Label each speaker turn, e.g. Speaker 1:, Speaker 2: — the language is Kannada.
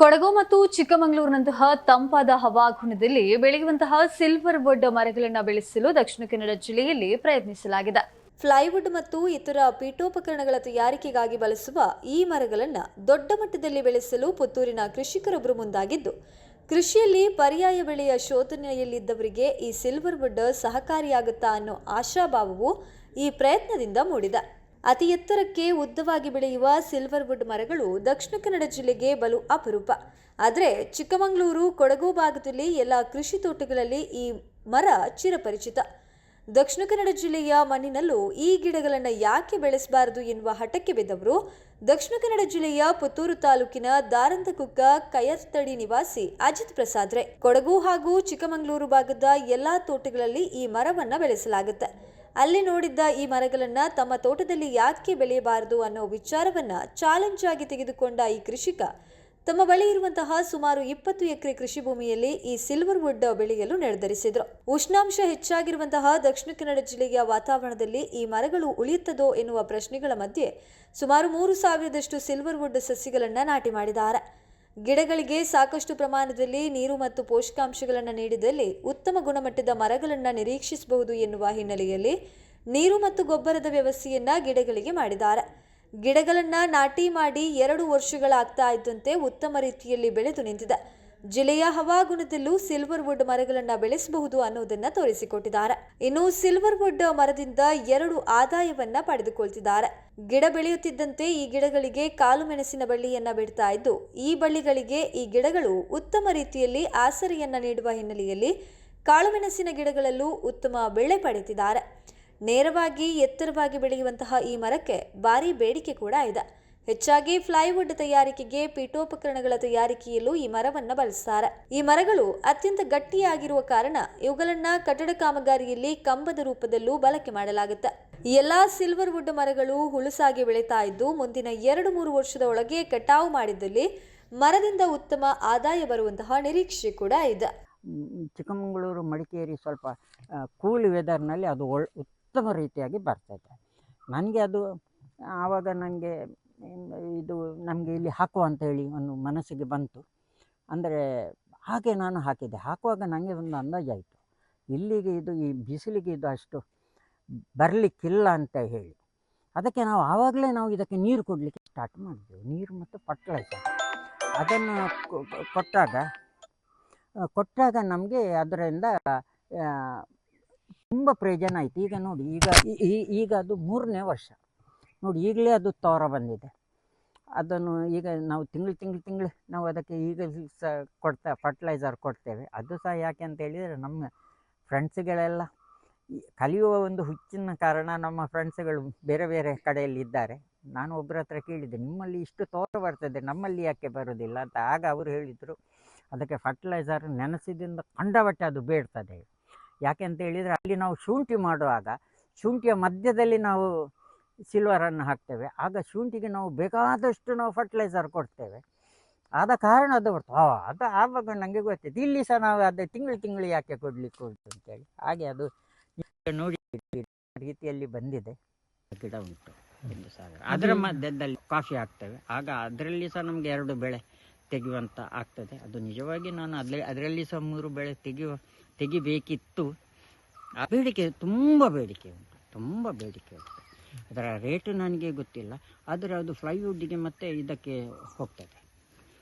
Speaker 1: ಕೊಡಗು ಮತ್ತು ಚಿಕ್ಕಮಗಳೂರಿನಂತಹ ತಂಪಾದ ಹವಾಗುಣದಲ್ಲಿ ಬೆಳೆಯುವಂತಹ ಸಿಲ್ವರ್ ವುಡ್ ಮರಗಳನ್ನು ಬೆಳೆಸಲು ದಕ್ಷಿಣ ಕನ್ನಡ ಜಿಲ್ಲೆಯಲ್ಲಿ ಪ್ರಯತ್ನಿಸಲಾಗಿದೆ. ಫ್ಲೈವುಡ್ ಮತ್ತು ಇತರ ಪೀಠೋಪಕರಣಗಳ ತಯಾರಿಕೆಗಾಗಿ ಬಳಸುವ ಈ ಮರಗಳನ್ನು ದೊಡ್ಡ ಮಟ್ಟದಲ್ಲಿ ಬೆಳೆಸಲು ಪುತ್ತೂರಿನ ಕೃಷಿಕರೊಬ್ಬರು ಮುಂದಾಗಿದ್ದು, ಕೃಷಿಯಲ್ಲಿ ಪರ್ಯಾಯ ಬೆಳೆಯ ಶೋಧನೆಯಲ್ಲಿದ್ದವರಿಗೆ ಈ ಸಿಲ್ವರ್ ವುಡ್ ಸಹಕಾರಿಯಾಗುತ್ತಾ ಅನ್ನೋ ಆಶಾಭಾವವು ಈ ಪ್ರಯತ್ನದಿಂದ ಮೂಡಿದೆ. ಅತಿ ಎತ್ತರಕ್ಕೆ ಉದ್ದವಾಗಿ ಬೆಳೆಯುವ ಸಿಲ್ವರ್ ವುಡ್ ಮರಗಳು ದಕ್ಷಿಣ ಕನ್ನಡ ಜಿಲ್ಲೆಗೆ ಬಲು ಅಪರೂಪ. ಆದರೆ ಚಿಕ್ಕಮಗಳೂರು, ಕೊಡಗು ಭಾಗದಲ್ಲಿ ಎಲ್ಲ ಕೃಷಿ ತೋಟಗಳಲ್ಲಿ ಈ ಮರ ಚಿರಪರಿಚಿತ. ದಕ್ಷಿಣ ಕನ್ನಡ ಜಿಲ್ಲೆಯ ಮಣ್ಣಿನಲ್ಲೂ ಈ ಗಿಡಗಳನ್ನು ಯಾಕೆ ಬೆಳೆಸಬಾರದು ಎನ್ನುವ ಹಠಕ್ಕೆ ಬಿದ್ದವರು ದಕ್ಷಿಣ ಕನ್ನಡ ಜಿಲ್ಲೆಯ ಪುತ್ತೂರು ತಾಲೂಕಿನ ದಾರಂತಕುಕ್ಕ ಕಯರ್ತಡಿ ನಿವಾಸಿ ಅಜಿತ್ ಪ್ರಸಾದ್ರೆ. ಕೊಡಗು ಹಾಗೂ ಚಿಕ್ಕಮಗಳೂರು ಭಾಗದ ಎಲ್ಲಾ ತೋಟಗಳಲ್ಲಿ ಈ ಮರವನ್ನು ಬೆಳೆಸಲಾಗುತ್ತೆ. ಅಲ್ಲಿ ನೋಡಿದ್ದ ಈ ಮರಗಳನ್ನ ತಮ್ಮ ತೋಟದಲ್ಲಿ ಯಾಕೆ ಬೆಳೆಯಬಾರದು ಅನ್ನೋ ವಿಚಾರವನ್ನ ಚಾಲೆಂಜ್ ಆಗಿ ತೆಗೆದುಕೊಂಡ ಈ ಕೃಷಿಕ. ತಮ್ಮ ಬಳಿ ಇರುವಂತಹ ಸುಮಾರು ಇಪ್ಪತ್ತು ಎಕರೆ ಕೃಷಿ ಭೂಮಿಯಲ್ಲಿ ಈ ಸಿಲ್ವರ್ ವುಡ್ ಬೆಳೆಯಲು ನಿರ್ಧರಿಸಿದರು. ಉಷ್ಣಾಂಶ ಹೆಚ್ಚಾಗಿರುವಂತಹ ದಕ್ಷಿಣ ಕನ್ನಡ ಜಿಲ್ಲೆಯ ವಾತಾವರಣದಲ್ಲಿ ಈ ಮರಗಳು ಉಳಿಯುತ್ತದೋ ಎನ್ನುವ ಪ್ರಶ್ನೆಗಳ ಮಧ್ಯೆ ಸುಮಾರು ಮೂರು ಸಾವಿರದಷ್ಟು ಸಿಲ್ವರ್ ವುಡ್ ಸಸಿಗಳನ್ನ ನಾಟಿ ಮಾಡಿದ್ದಾರೆ. ಗಿಡಗಳಿಗೆ ಸಾಕಷ್ಟು ಪ್ರಮಾಣದಲ್ಲಿ ನೀರು ಮತ್ತು ಪೋಷಕಾಂಶಗಳನ್ನು ನೀಡಿದಲ್ಲಿ ಉತ್ತಮ ಗುಣಮಟ್ಟದ ಮರಗಳನ್ನು ನಿರೀಕ್ಷಿಸಬಹುದು ಎನ್ನುವ ಹಿನ್ನೆಲೆಯಲ್ಲಿ ನೀರು ಮತ್ತು ಗೊಬ್ಬರದ ವ್ಯವಸ್ಥೆಯನ್ನು ಗಿಡಗಳಿಗೆ ಮಾಡಿದ್ದಾರೆ. ಗಿಡಗಳನ್ನ ನಾಟಿ ಮಾಡಿ ಎರಡು ವರ್ಷಗಳಾಗ್ತಾ ಇದ್ದಂತೆ ಉತ್ತಮ ರೀತಿಯಲ್ಲಿ ಬೆಳೆದು ನಿಂತಿದೆ. ಜಿಲ್ಲೆಯ ಹವಾಗುಣದಲ್ಲೂ ಸಿಲ್ವರ್ ವುಡ್ ಮರಗಳನ್ನು ಬೆಳೆಸಬಹುದು ಅನ್ನೋದನ್ನ ತೋರಿಸಿಕೊಟ್ಟಿದ್ದಾರೆ. ಇನ್ನು ಸಿಲ್ವರ್ ವುಡ್ ಮರದಿಂದ ಎರಡು ಆದಾಯವನ್ನ ಪಡೆದುಕೊಳ್ತಿದ್ದಾರೆ. ಗಿಡ ಬೆಳೆಯುತ್ತಿದ್ದಂತೆ ಈ ಗಿಡಗಳಿಗೆ ಕಾಲು ಮೆಣಸಿನ ಬಳ್ಳಿಯನ್ನ ಬಿಡ್ತಾ ಇದ್ದು, ಈ ಬಳ್ಳಿಗಳಿಗೆ ಈ ಗಿಡಗಳು ಉತ್ತಮ ರೀತಿಯಲ್ಲಿ ಆಸರೆಯನ್ನ ನೀಡುವ ಹಿನ್ನೆಲೆಯಲ್ಲಿ ಕಾಳುಮೆಣಸಿನ ಗಿಡಗಳಲ್ಲೂ ಉತ್ತಮ ಬೆಳೆ ಪಡೆದಿದ್ದಾರೆ. ನೇರವಾಗಿ ಎತ್ತರವಾಗಿ ಬೆಳೆಯುವಂತಹ ಈ ಮರಕ್ಕೆ ಭಾರಿ ಬೇಡಿಕೆ ಕೂಡ ಇದೆ. ಹೆಚ್ಚಾಗಿ ಫ್ಲೈವುಡ್ ತಯಾರಿಕೆಗೆ ಪೀಠೋಪಕರಣಗಳ ತಯಾರಿಕೆಯಲ್ಲೂ ಈ ಮರವನ್ನು ಬಳಸ್ತಾರೆ. ಈ ಮರಗಳು ಅತ್ಯಂತ ಗಟ್ಟಿಯಾಗಿರುವ ಕಾರಣ ಇವುಗಳನ್ನ ಕಟ್ಟಡ ಕಾಮಗಾರಿಯಲ್ಲಿ ಕಂಬದ ರೂಪದಲ್ಲೂ ಬಳಕೆ ಮಾಡಲಾಗುತ್ತೆ. ಈ ಎಲ್ಲಾ ಸಿಲ್ವರ್ ವುಡ್ ಮರಗಳು ಹುಳುಸಾಗಿ ಬೆಳೀತಾ ಇದ್ದು, ಮುಂದಿನ ಎರಡು ಮೂರು ವರ್ಷದ ಒಳಗೆ ಕಟಾವು ಮಾಡಿದಲ್ಲಿ ಮರದಿಂದ ಉತ್ತಮ ಆದಾಯ ಬರುವಂತಹ ನಿರೀಕ್ಷೆ ಕೂಡ ಇದೆ.
Speaker 2: ಚಿಕ್ಕಮಗಳೂರು ಮಡಿಕೇರಿ ಸ್ವಲ್ಪ ಕೂಲ್ ವೆದರ್ನಲ್ಲಿ ಅದು ಉತ್ತಮ ರೀತಿಯಾಗಿ ಬರ್ತದೆ ನನಗೆ ಅದು, ಆವಾಗ ನನಗೆ ಇದು ನಮಗೆ ಇಲ್ಲಿ ಹಾಕುವ ಅಂತ ಹೇಳಿ ಒಂದು ಮನಸ್ಸಿಗೆ ಬಂತು. ಅಂದರೆ ಹಾಗೆ ನಾನು ಹಾಕಿದೆ ಹಾಕುವಾಗ ನನಗೆ ಒಂದು ಅಂದಾಜಾಯಿತು ಇಲ್ಲಿಗೆ ಇದು ಈ ಬಿಸಿಲಿಗೆ ಇದು ಅಷ್ಟು ಬರಲಿಕ್ಕಿಲ್ಲ ಅಂತ ಹೇಳಿ. ಅದಕ್ಕೆ ನಾವು ಆವಾಗಲೇ ನಾವು ಇದಕ್ಕೆ ನೀರು ಕೊಡಲಿಕ್ಕೆ ಸ್ಟಾರ್ಟ್ ಮಾಡಿದೆವು. ನೀರು ಮತ್ತು ಫರ್ಟಿಲೈಸರ್ ಅದನ್ನು ಕೊಟ್ಟಾಗ ಕೊಟ್ಟಾಗ ನಮಗೆ ಅದರಿಂದ ತುಂಬ ಪ್ರಯೋಜನ ಆಯಿತು. ಈಗ ನೋಡಿ, ಈಗ ಈಗ ಅದು ಮೂರನೇ ವರ್ಷ. ನೋಡಿ ಈಗಲೇ ಅದು ತೋರ ಬಂದಿದೆ. ಅದನ್ನು ಈಗ ನಾವು ತಿಂಗಳು ತಿಂಗಳು ತಿಂಗಳು ನಾವು ಅದಕ್ಕೆ ಈಗ ಸಹ ಕೊಡ್ತಾ ಫರ್ಟಿಲೈಸರ್ ಕೊಡ್ತೇವೆ. ಅದು ಸಹ ಯಾಕೆ ಅಂತ ಹೇಳಿದರೆ ನಮ್ಮ ಫ್ರೆಂಡ್ಸ್ಗಳೆಲ್ಲ ಕಲಿಯುವ ಒಂದು ಹುಚ್ಚಿನ ಕಾರಣ ನಮ್ಮ ಫ್ರೆಂಡ್ಸ್ಗಳು ಬೇರೆ ಬೇರೆ ಕಡೆಯಲ್ಲಿ ಇದ್ದಾರೆ. ನಾನು ಒಬ್ಬರ ಹತ್ರ ಕೇಳಿದ್ದೆ, ನಿಮ್ಮಲ್ಲಿ ಇಷ್ಟು ತೋರ ಬರ್ತದೆ, ನಮ್ಮಲ್ಲಿ ಯಾಕೆ ಬರೋದಿಲ್ಲ? ಅಂತ ಆಗ ಅವರು ಹೇಳಿದರು, ಅದಕ್ಕೆ ಫರ್ಟಿಲೈಸರ್ ನೆನೆಸಿದಿಂದ ಕಂಡಬಟ್ಟೆ ಅದು ಬೇಡ್ತದೆ. ಯಾಕೆ ಅಂತ ಹೇಳಿದರೆ ಅಲ್ಲಿ ನಾವು ಶುಂಠಿ ಮಾಡುವಾಗ, ಶುಂಠಿಯ ಮಧ್ಯದಲ್ಲಿ ನಾವು ಸಿಲ್ವರನ್ನು ಹಾಕ್ತೇವೆ. ಆಗ ಶುಂಠಿಗೆ ನಾವು ಬೇಕಾದಷ್ಟು ನಾವು ಫರ್ಟಿಲೈಸರ್ ಕೊಡ್ತೇವೆ. ಆದ ಕಾರಣ ಅದು ಬರ್ತದೆ. ಹಾ ಅದು ಆವಾಗ ನನಗೆ ಗೊತ್ತಿತ್ತು ಇಲ್ಲಿ ಸಹ ನಾವು ಅದು ತಿಂಗಳು ತಿಂಗಳು ಯಾಕೆ ಕೊಡಲಿಕ್ಕೆ ಉಂಟು ಅಂತೇಳಿ. ಹಾಗೆ ಅದು ನೋಡಿ ರೀತಿಯಲ್ಲಿ ಬಂದಿದೆ. ಗಿಡ ಉಂಟು ಒಂದು ಸಾವಿರ ಅದರ ಮಧ್ಯದಲ್ಲಿ ಕಾಫಿ ಹಾಕ್ತೇವೆ. ಆಗ ಅದರಲ್ಲಿ ಸಹ ನಮಗೆ ಎರಡು ಬೆಳೆ ತೆಗೆಯುವಂಥ ಆಗ್ತದೆ. ಅದು ನಿಜವಾಗಿ ನಾನು ಅದರಲ್ಲಿ ಅದರಲ್ಲಿ ಸಹ ಮೂರು ಬೆಳೆ ತೆಗೆಯುವ ತೆಗಿಬೇಕಿತ್ತು. ಆ ಬೇಡಿಕೆ ತುಂಬ ಬೇಡಿಕೆ ಉಂಟು. ತುಂಬ ಬೇಡಿಕೆ ಉಂಟು. ಅದರ ರೇಟು ನನಗೆ ಗೊತ್ತಿಲ್ಲ. ಆದರೆ ಅದು ಫ್ಲೈವುಡ್ಡಿಗೆ ಮತ್ತೆ ಇದಕ್ಕೆ ಹೋಗ್ತದೆ.